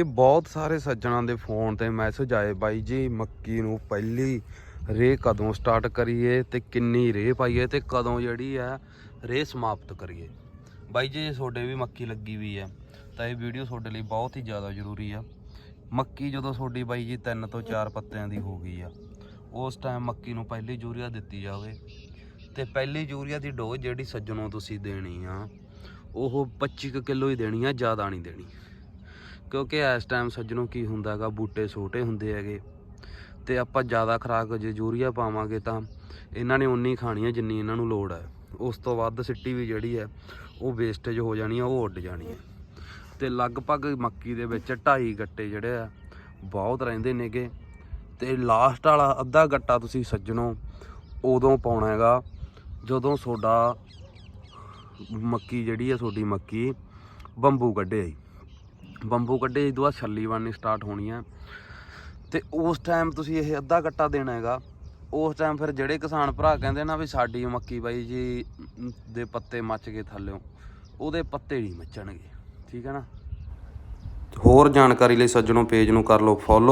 ਇਹ ਬਹੁਤ ਸਾਰੇ ਸੱਜਣਾਂ ਦੇ ਫੋਨ ਤੇ ਮੈਸੇਜ ਆਏ ਬਾਈ ਜੀ, ਮੱਕੀ ਨੂੰ ਪਹਿਲੀ ਰੇ ਕਦੋਂ ਸਟਾਰਟ ਕਰੀਏ ਤੇ ਕਿੰਨੀ ਰੇ ਪਾਈਏ ਤੇ ਕਦੋਂ ਜਿਹੜੀ ਆ ਰੇ ਸਮਾਪਤ ਕਰੀਏ। ਬਾਈ ਜੀ, ਜੇ ਤੁਹਾਡੇ ਵੀ ਮੱਕੀ ਲੱਗੀ ਵੀ ਆ ਤਾਂ ਇਹ ਵੀਡੀਓ ਤੁਹਾਡੇ ਲਈ ਬਹੁਤ ਹੀ ਜ਼ਿਆਦਾ ਜ਼ਰੂਰੀ ਆ। ਮੱਕੀ ਜਦੋਂ ਤੁਹਾਡੀ ਬਾਈ ਜੀ ਤਿੰਨ ਤੋਂ ਚਾਰ ਪੱਤਿਆਂ ਦੀ ਹੋ ਗਈ ਆ, ਉਸ ਟਾਈਮ ਮੱਕੀ ਨੂੰ ਪਹਿਲੀ ਯੂਰੀਆ ਦਿੱਤੀ ਜਾਵੇ ਤੇ ਪਹਿਲੀ ਯੂਰੀਆ ਦੀ ਡੋਜ਼ ਜਿਹੜੀ ਸੱਜਣੋਂ ਤੁਸੀਂ ਦੇਣੀ ਆ, ਉਹ 25 ਕਿਲੋ ਹੀ ਦੇਣੀ ਆ, ਜ਼ਿਆਦਾ ਨਹੀਂ ਦੇਣੀ। ਕਿਉਂਕਿ ਇਸ ਟਾਈਮ ਸੱਜਣੋਂ ਕੀ ਹੁੰਦਾ ਹੈਗਾ, ਬੂਟੇ ਛੋਟੇ ਹੁੰਦੇ ਹੈਗੇ ਤੇ ਆਪਾਂ ਜ਼ਿਆਦਾ ਖਰਾਕ ਜੇ ਯੂਰੀਆ ਪਾਵਾਂਗੇ ਤਾਂ ਇਹਨਾਂ ਨੇ ਉਨੀ ਖਾਣੀ ਹੈ ਜਿੰਨੀ ਇਹਨਾਂ ਨੂੰ ਲੋੜ ਹੈ। ਉਸ ਤੋਂ ਵੱਧ ਸਿੱਟੀ ਵੀ ਜਿਹੜੀ ਹੈ, ਉਹ ਵੇਸਟੇਜ ਹੋ ਜਾਣੀ ਆ, ਉਹ ਉੱਡ ਜਾਣੀ ਹੈ। ਤੇ ਲਗਭਗ ਮੱਕੀ ਦੇ ਵਿੱਚ ਢਾਈ ਗੱਟੇ ਜਿਹੜੇ ਆ, ਬਹੁਤ ਰਹਿੰਦੇ ਨੇਗੇ। ਤੇ ਲਾਸਟ ਵਾਲਾ ਅੱਧਾ ਗੱਟਾ ਤੁਸੀਂ ਸੱਜਣੋ ਉਦੋਂ ਪਾਉਣਾ ਹੈਗਾ, ਜਦੋਂ ਤੁਹਾਡਾ ਮੱਕੀ ਜਿਹੜੀ ਹੈ ਤੁਹਾਡੀ ਮੱਕੀ ਬੰਬੂ ਕੱਢੇ ਆਈ। ਬੰਬੂ ਕੱਢੇ ਇਸ ਤੋਂ ਬਾਅਦ ਛੱਲੀ ਬਣਨੀ ਸਟਾਰਟ ਹੋਣੀ ਹੈ ਤੇ ਉਸ ਟਾਈਮ ਤੁਸੀਂ ਇਹ ਅੱਧਾ ਕੱਟਾ ਦੇਣਾ ਹੈਗਾ। ਉਸ ਟਾਈਮ ਫਿਰ ਜਿਹੜੇ ਕਿਸਾਨ ਭਰਾ ਕਹਿੰਦੇ ਨਾ ਵੀ ਸਾਡੀ ਮੱਕੀ ਬਾਈ ਜੀ ਦੇ ਪੱਤੇ ਮੱਚ ਗਏ ਥੱਲਿਓਂ, ਉਹਦੇ ਪੱਤੇ ਨਹੀਂ ਮੱਚਣਗੇ। ਠੀਕ ਹੈ ਨਾ? ਹੋਰ ਜਾਣਕਾਰੀ ਲਈ ਸੱਜਣੋ ਪੇਜ ਨੂੰ ਕਰ ਲਓ ਫੋਲੋ